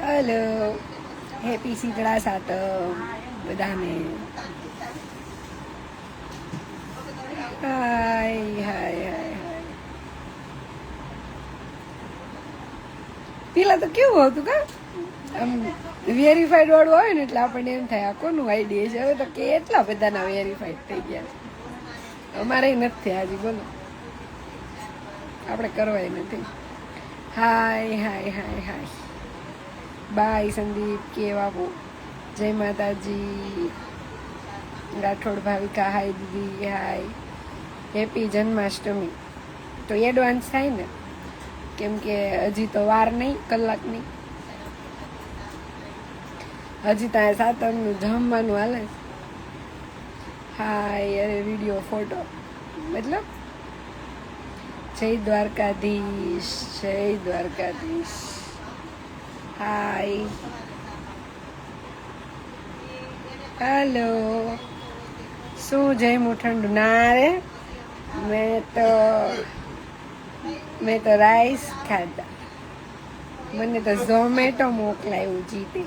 Hello happy Shitala સાતમ બધાને. હાય હાય હાય પેલા તો કેવું હતું કા આમ વેરીફાઈડ વાળું આવે ને એટલે આપણને એમ થાય, આ કોનું આઈડિયા છે? હવે તો કેટલા બધાના વેરીફાઈડ થઈ ગયા છે? અમારે નથી હાજી, બોલો. આપણે કરવાય નથી. હાય હાય હાય હાય. બાય સંદીપ, કે બાબુ? જય માતાજી. રાઠોડ ભાવિકા, હાય દીદી, હાય. હેપી જન્માષ્ટમી. તો એડવાન્સ થાય ને? કેમ કે હજી તો વાર નહીં, કલાકની. હજી ત્યાં સાતમનું જમવાનું હાલે. છે. હાય અરે વીડિયો ફોટો મતલબ, જય દ્વારકાધીશ જય દ્વારકાધીશ. હાય હેલો શું જયમું ઠંડુ ના રે? મેં તો મેં તો રાઈસ ખાધા. મને તો ઝોમેટો મોકલાયું જીતે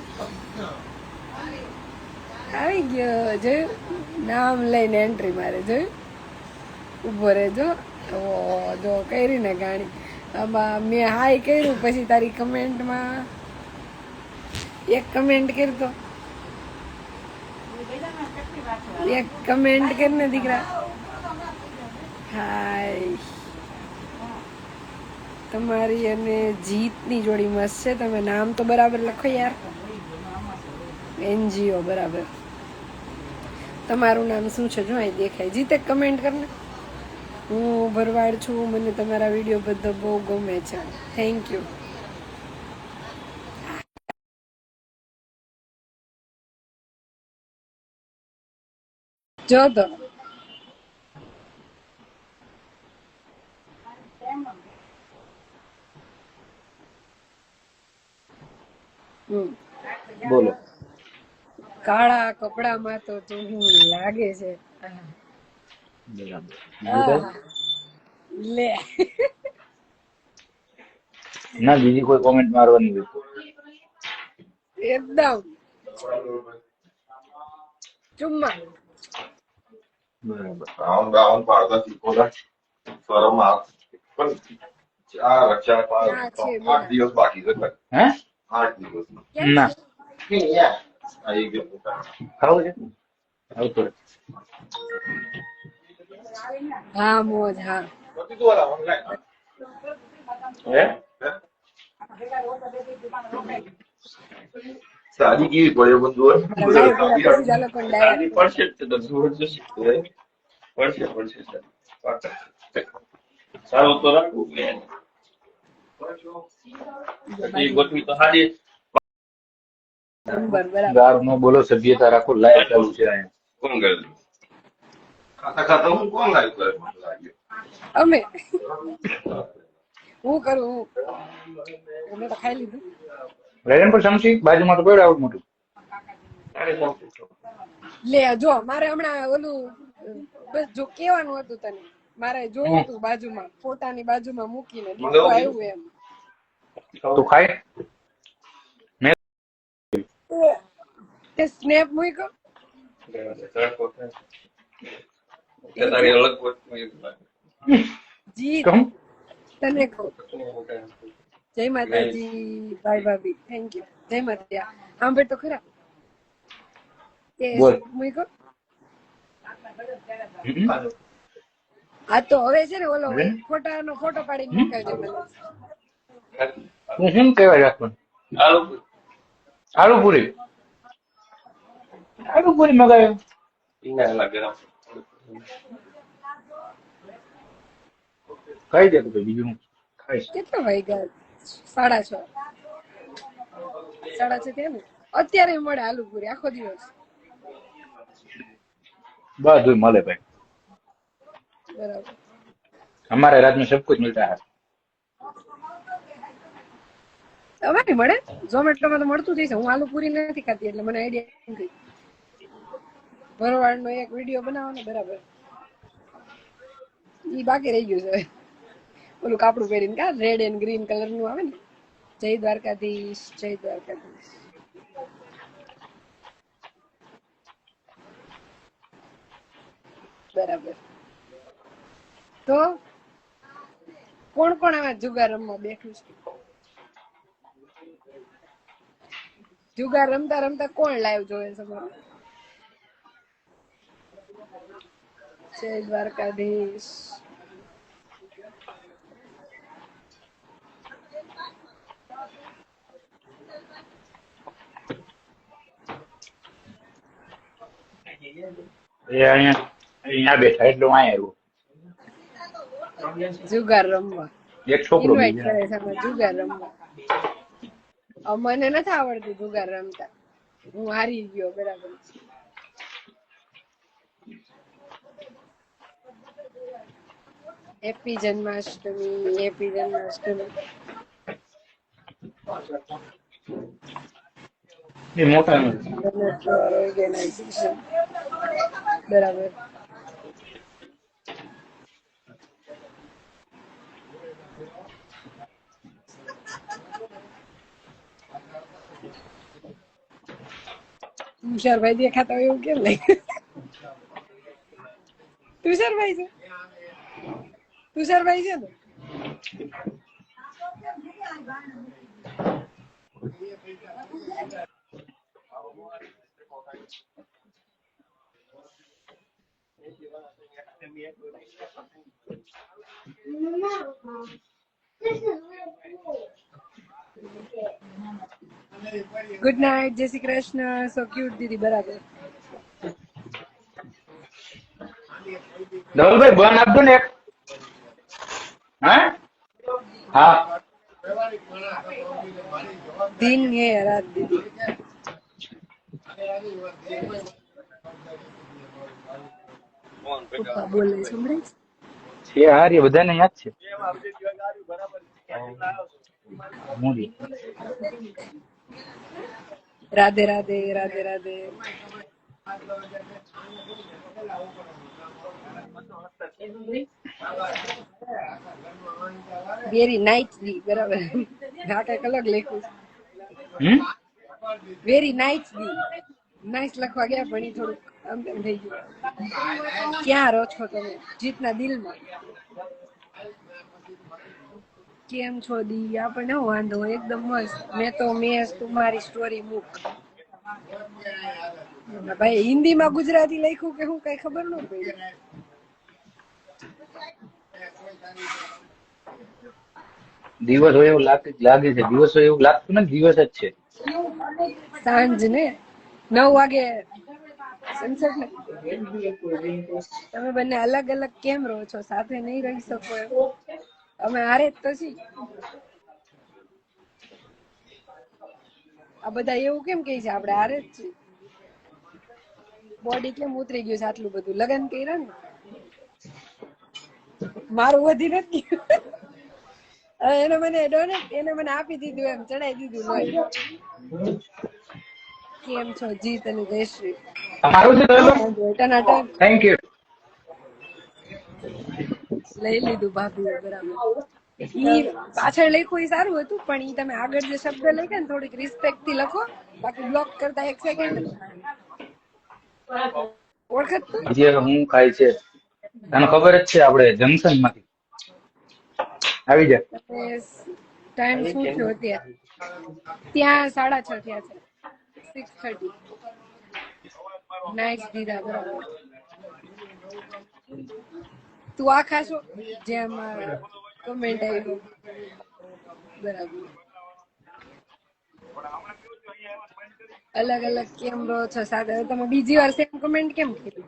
આવી ગયો. જોયું નામ લઈને એન્ટ્રી મારે જોયું ઊભો રહેજો. જો કરી ને ગાણી. આમાં મેં હાય કર્યું, પછી તારી કમેન્ટમાં એક કમેન્ટ કરતો એક કમેન્ટ કરીને દીકરા. હાય. તમારી અને જીતની જોડી મસ્ત છે. તમે નામ તો બરાબર લખો યાર. એનજીઓ બરાબર. તમારું નામ શું છે? જો અહીં દેખાય. જીતે કમેન્ટ કરને. હું ભરવાડ છું. મને તમારા વીડિયો બધો બહુ ગમે છે. થેન્ક યુ જો તો. બોલો. કાળા કપડામાં તો ચૂંટણી લાગે છે. લે. ના બીજી કોઈ કોમેન્ટ મારવાની હોય એકદમ. ચુમ્મા બરાબર. રાઉન્ડ રાઉન્ડ પાડતા શીખોલા સ્વરમાં પણ ચાર ચાર પાંચ આઠ દિવસ બાકી છે. હા? હે આઠ દિવસ ના. ગયો ખાવું છે આવતો રહે. હા મોજ હા સાદી કેવી પડે બધું પડશે પડશે પડશે સર. સારું તો રાખવું ગોઠવી તો સારી ગાર નો બોલો સભ્યતા રાખો લાઈવ ચાલુ છે અહીંયા. કોણ કરે ખાતા ખાતા હું કોણ લાઈવ કરે અમે. હું કરું હું. તો ખાઈ લીધું. બાજુમાં તો પડ્યું આવું મોટું. લે જો મારે હમણાં ઓલું બસ જો કેવાનું હતું તને મારે જોવું હતું બાજુમાં ફોટાની બાજુમાં મૂકીને આવ્યું એમ. તું ખાય? તે સ્નેપ મૂક્યો? તારી અલગ. જી. તને કહું. જય માતાજી. ભાઈ ભાભી. થેન્ક યુ જય માતા સાંભળ તો ખરા? હમ. હા તો હવે છે ને ઓલો હવે? ફોટાનો ફોટો પાડીને મોકલજો મને. હું શું કહેવાય રાખવાનું? આ લોકો આલુ પૂરી આલુ પૂરી મગાવ્યો ઈના લાગે રામ. ખાઈ દે તું બીજું હું ખાઈશ કેટલા વાગ્યા સાડા છ સાડા છ થયા ને અત્યારે મળે આલુ પૂરી આખો દિવસ બધું મળે ભાઈ બરાબર हमारे राज्य में सब कुछ मिलता है હવે નહીં મળે ઝોમેટોમાં તો મળતું જ હશે હું આલુ પૂરી નથી ખાતી એટલે મને આઈડિયા નથી ભરવાડ નો એક વીડિયો બનાવો ને બરાબર? ઈ બાકી રહી ગયું છે. ઓલું કાપડું પહેરીને કા રેડ એન્ડ ગ્રીન કલરનું આવે ને? જય દ્વારકાધીશ જય દ્વારકાધીશ. બરાબર. તો કોણ કોણ આવા જુગાર રમવા બેઠું છે? જુગાર રમતા રમતા કોણ લાઈવ જોવે છે? જય દ્વારકાધીશ અહીંયા અહીંયા બેઠા એટલે હું આવ્યો જુગાર રમવા એક છોકરો જુગાર રમવા મને નથી આવડતું જુગાર રમતા હું હારી ગયો બરાબર હેપી જન્માષ્ટમી હેપી જન્માષ્ટમી મોટા ઓર્ગેનાઇઝેશન બરાબર. તુષારભાઈ દેખાતા હોય એવું કેમ નહીં તુષારભાઈ છે? તુષારભાઈ છે ને good night Jai Shri Krishna so cute દીદી બરાબર ધવલભાઈ બન આપજો ને એક હા? હા. દિન હે રાત દીદી બોલે સંભળાય છે? હારી બધાને યાદ છે. રાધે રાધે રાધે રાધે. વેરી નાઇટ બરાબર. ઘાટા અલગ લખ્યું હમ? વેરી નાઇટ દી નાઇસ લખવા ગયા પણ થોડુંક આમ તેમ થઈ ગયું. ક્યાં રહો છો તમે? જીતના દિલમાં. કેમ છો દી? આપણને વાંધો એકદમ મસ્ત. મેં તો મેં તમારી સ્ટોરી મૂક ભાઈ હિન્દીમાં ગુજરાતી લખ્યું કે હું કઈ ખબર ન પડી? દિવસ હોય એવું લાગે લાગે છે. દિવસ હોય એવું લાગતું ને દિવસ જ છે. સાંજ ને નવ વાગે તમે બંને અલગ અલગ કેમ રહો છો? સાથે નહીં રહી શકો અમે હારે જ તો છી આ બધા એવું કેમ કહે છે? આપણે હારે જ છીએ. બોડી કેમ ઉતરી ગયું છે આટલું બધું? લગન કર્યા ને? મારું વધી નથી. ગયું. એને મને ડોનેટ એને મને આપી દીધું એમ ચડાઈ દીધું લોહી કેમ છો જીત અને જયશ્રી તમારું છે ટનાટન. થેન્ક યુ લઈ લીધું ભાભી બરાબર. ઈ પાછળ લખ્યું એ સારું હતું પણ ઈ તમે આગળ જે શબ્દ લખ્યા ને થોડીક રિસ્પેક્ટથી લખો બાકી બ્લોક કરતા એક સેકન્ડ ઓળખત? જે હું ખાય છે. તને ખબર જ છે, આપણે જંકશનમાંથી આવી જા. ટાઈમ શું થયો અત્યારે? ત્યાં સાડા છ થયા છે. સિક્સ થર્ટી નાઇસ દીદા બરાબર. તું આ ખાશો? જેમ કમેન્ટ આવી બરાબર. અલગ અલગ કેમ રહો છો? સાથે તમે બીજી વાર સેમ કમેન્ટ કેમ કીધું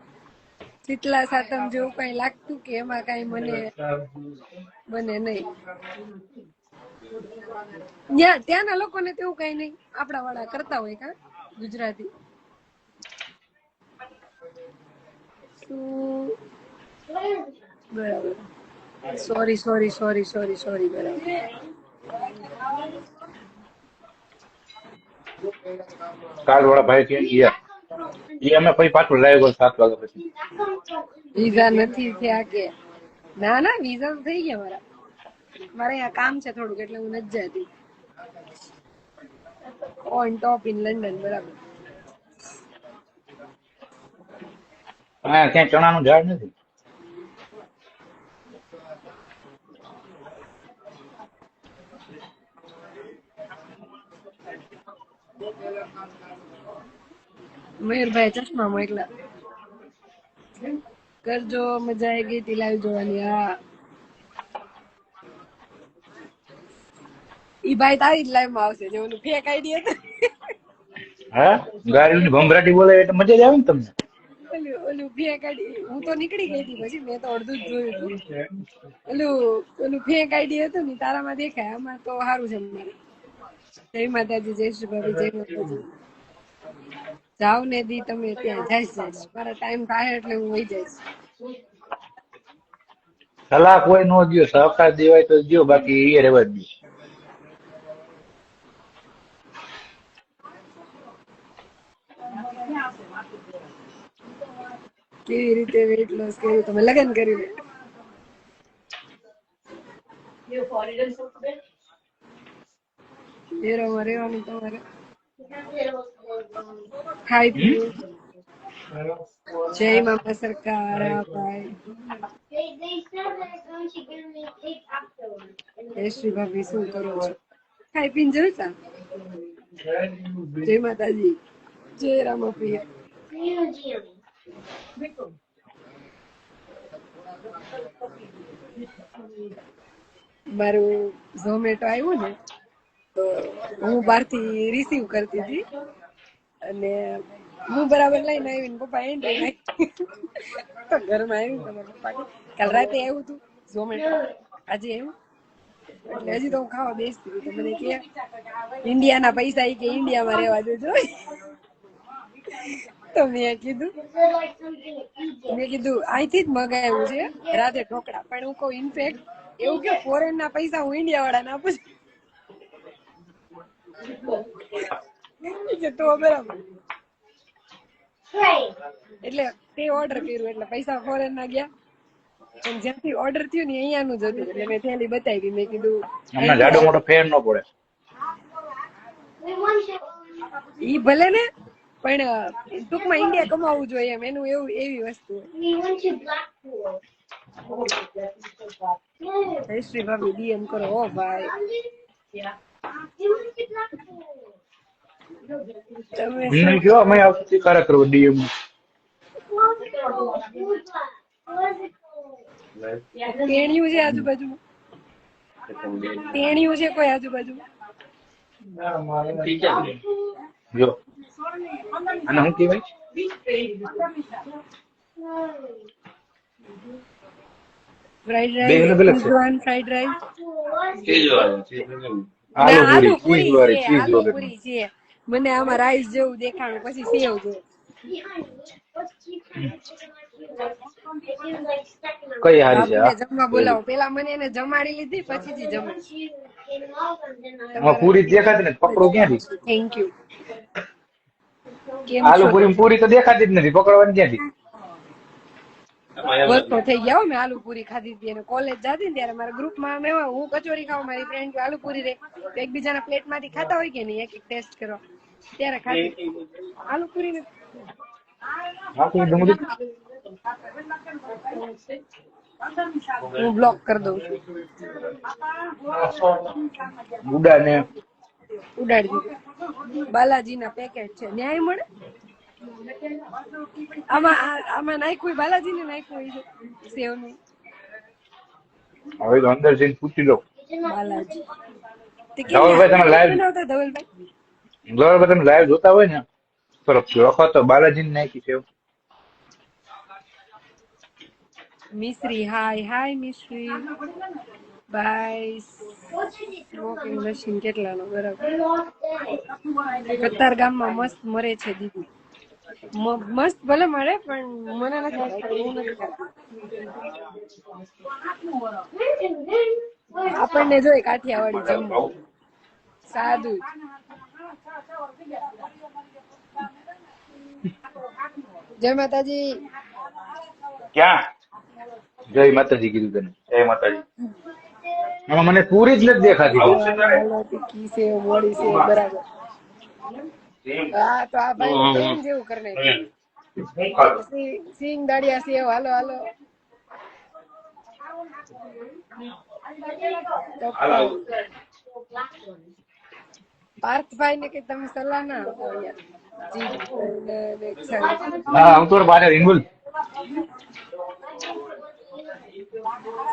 શીતલા સાતમ જેવું કઈ લાગતું કે એમાં કઈ મને બને નહીં. ત્યાંના લોકોને તેવું કઈ નહીં. આપણા વાળા કરતા હોય કા? ગુજરાતી. બરાબર. Sorry sorry sorry sorry sorry બરાબર. કાલ વાળા ભાઈ કે ગયા એ અમે પછી પાછું લાવ્યો સાત વાગ્યા પછી. વિઝા નથી થયા કે? ના ના વિઝા થઈ ગયા મારા. મારે અહીંયા કામ છે થોડુંક એટલે હું નથી જતી. ઓન ટોપ ઇન લંડન બરાબર. હા ક્યાંય ચણાનું ઝાડ નથી? મયુરભાઈ ચશ્મા મોકલા કરજો મજા આવી ગઈ હતી લાઈવ જોવાની હા. ઈ ભાઈ તારી જ લાઈવમાં આવશે જે ઓલું ફેક આઈડી હતું. હા? ગાડીની ભમરાટી બોલે એટલે મજા જ આવે ને તમને? ઓલું ઓલું ફેક આઈડી હું તો નીકળી ગઈ હતી પછી મેં તો અડધું જ જોયું હતું. ઓલું ઓલું ફેક આઈડી હતું ને તારામાં દેખાય આમાં તો સારું છે મારે. જય માતાજી જય શ્રી બાબી જય માતાજી. જાવ ને દી તમે ત્યાં જઈશ જઈશ મારા ટાઈમ થાય એટલે હું વહી જઈશ. સલાહ કોઈ નો દો સહકાર દેવાય તો દો બાકી એ રેવા દો. કેવી રીતે વેટ લોસ કર્યું? તમે લગ્ન કર્યું? ડેરોમાં રહેવાનું તમારે? ખાઈ પીવું જય મામા સરકાર ભાઈ શ્રી ભાભી શું કરો છો ખાઈ પીને જલસા જય માતાજી જય રામાપ્રિયા museum. મારું ઝોમેટો આવ્યું ને તો હું બહારથી રિસીવ કરતી હતી. અને હું બરાબર લઈને આવી ને પપ્પા એન્ટ્રી નાખી. ઘરમાં આવ્યું તમારા પપ્પા કાલ રાતે આવ્યું હતું ઝોમેટો. આજે આવ્યું? એટલે હજી તો હું ખાવા બેસતી હતી. મને કે, ઇન્ડિયાના પૈસા એ કે ઇન્ડિયામાં રહેવા દેજો. તો મેં કીધું? મેં કીધું, અહીંથી જ મગાવ્યું છે. રાતે ઢોકળા. પણ હું કહું ઇનફેક્ટ એવું કે ફોરેન ના પૈસા હું ઇન્ડિયા વાળાને આપું છું ઈ કે તો બરાબર Train. એટલે તે ઓર્ડર કર્યું એટલે પૈસા ફોરેન ના ગયા. પણ જ્યાંથી ઓર્ડર થયું ને અહીંયાનું જ હતું. એટલે મેં થેલી બતાવી મેં કીધું હમણાં જાડો મોટો ફેર ન પડે. ઈ ભલે ને પણ ટૂંકમાં ઇન્ડિયા કમાવવું જોઈએ એમ. એનું એવું એવી વસ્તુ જયશ્રી ભાભી ડીએમ કરો. ઓ ભાઈ. અમને કયો અમે આવતી કારા કરવો ડીએમ? તેણિયું છે આજુબાજુ તેણિયું છે કોઈ આજુબાજુ જો અને હું કેવાય ફ્રાઈડ રાઈસ ફ્રાઈડ રાઈસ? આલુ પૂરી ચીઝ વાળી ચીઝ વગર છે. મને આમાં રાઈસ જેવું દેખાણું પછી સેવ my કઈ હારી છે જમવા બોલાવો. પેલા મને એને જમાડી લીધી પછી જ જમે પૂરી દેખાતી નથી. પકડો ક્યાંથી? થેન્ક યુ આલુ પૂરી પૂરી તો દેખાતી જ નથી. પકડવાની ક્યાંથી? વર્ષો થઈ ગયા મેં આલુપુરી ખાધી હતી અને કોલેજ જતી ને ત્યારે મારા ગ્રુપમાં અમે હું કચોરી ખાઉં મારી ફ્રેન્ડ આલુપુરી રે તો એકબીજાના પ્લેટમાંથી ખાતા હોય કે નહીં એક એક ટેસ્ટ કરો. ત્યારે ખાધી. આલુ પૂરી ને આખું ડુંગળી હું બ્લોક કરી દઉં છું. ગુડા ઉડાડી દીધું. બાલાજીના પેકેટ છે. ન્યાય મળે? આમાં આમાં નાખ્યું બાલાજી ને નાખ્યું સેવનું હવે તો અંદર જઈને પૂછી લો. બાલાજી. ધવલભાઈ, તમે live- બનાવતા ધવલભાઈ? તમે લાઈવ જોતા હોય ને તરફ લખો તો બાલાજી ને નાખી છે મિશ્રી હાય હાય મિશ્રી. બાય? સ્મોકિંગ મશીન કેટલાનો બરાબર. કતાર ગામમાં મસ્ત મરે છે દીદી. મસ્ત ભલે મળે પણ મને નથી? આપણને જોઈ કાઠિયાવાડી જમવું. સાદું જય માતાજી. ક્યાં? જય માતાજી કીધું તને. જય માતાજી. મને પૂરી જ નથી દેખાતી. બરાબર. હા તો આ ભાઈ. પ્રેમ જેવું કરી નાખ્યું. સિંગ- દાડિયા સેવ હાલો હાલો પાર્થભાઈ ને કે તમે સલાહ ના આપો યાર દેખાય. હું તો બારે રિંગુલ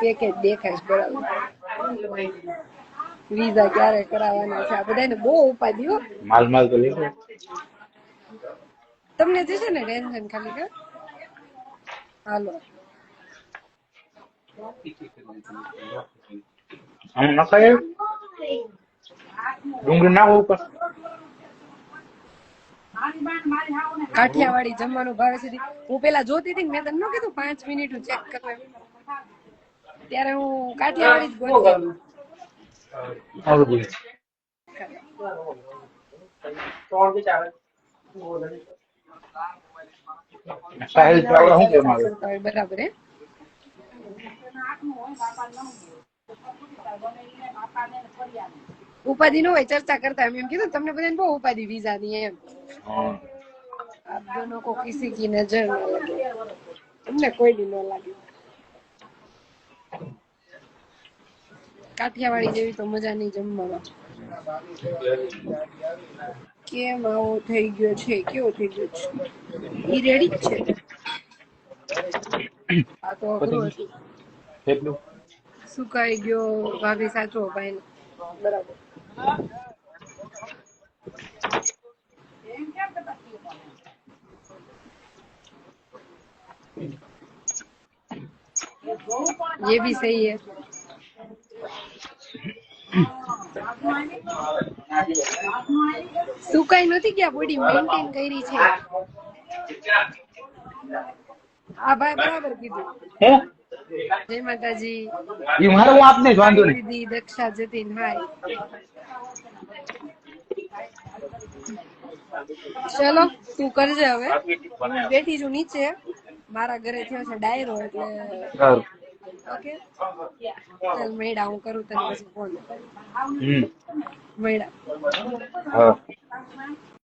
પેકેજ દેખાય છે બરાબર વિઝા ક્યારે કરાવવાના છે? આ બધાને બહુ ઉપાય માલ માલ તો લેવો. તમને જશે ને ટેન્શન ખાલી કે? હાલો. આમ નખાય? ડુંગળી નાખો ઉપર. કાઠિયાવાડી જમવાનું ભાવે સુધી હું પેલા જોતી હતી મેં તમને ન કીધું પાંચ મિનિટ ચેક કરવા. ત્યારે હું કાઠિયાવાડી જ ગોતી બરાબર હે? ઉપાધિ ન હોય ચર્ચા કરતા એમ એમ કીધું તમને બધાને બહુ ઉપાધિ વિઝા ની એમ. આપ દોનો કો કિસી કી નજર ન લગે. તમને કોઈ દી ન લાગે. કાઠિયાવાડી જેવી તો મજા નહીં જમવામાં કેમ આવો થઈ ગયો છે કેવો થઈ ગયો છે ઈ રેડી જ છે આ તો અઘરું હતું કેટલું સુકાઈ ગયો ભાભી સાચવો ભાઈ બરાબર ये भी सही है સુકાઈ નથી ગયા બોડી? મેન્ટેન કરી છે. આ ભાઈ બરાબર કીધું. હે? જય માતાજી. એ મારો હું આપને જ વાંધો નહીં. દીદી દક્ષા જતીન હાય. ચલો તું કરજે હવે. હું બેઠી છું નીચે. મારા ઘરે થયો છે ડાયરો એટલે ઓકે ચાલ મેડા હું કરું તને પછી ફોન હમ. મેડા હા.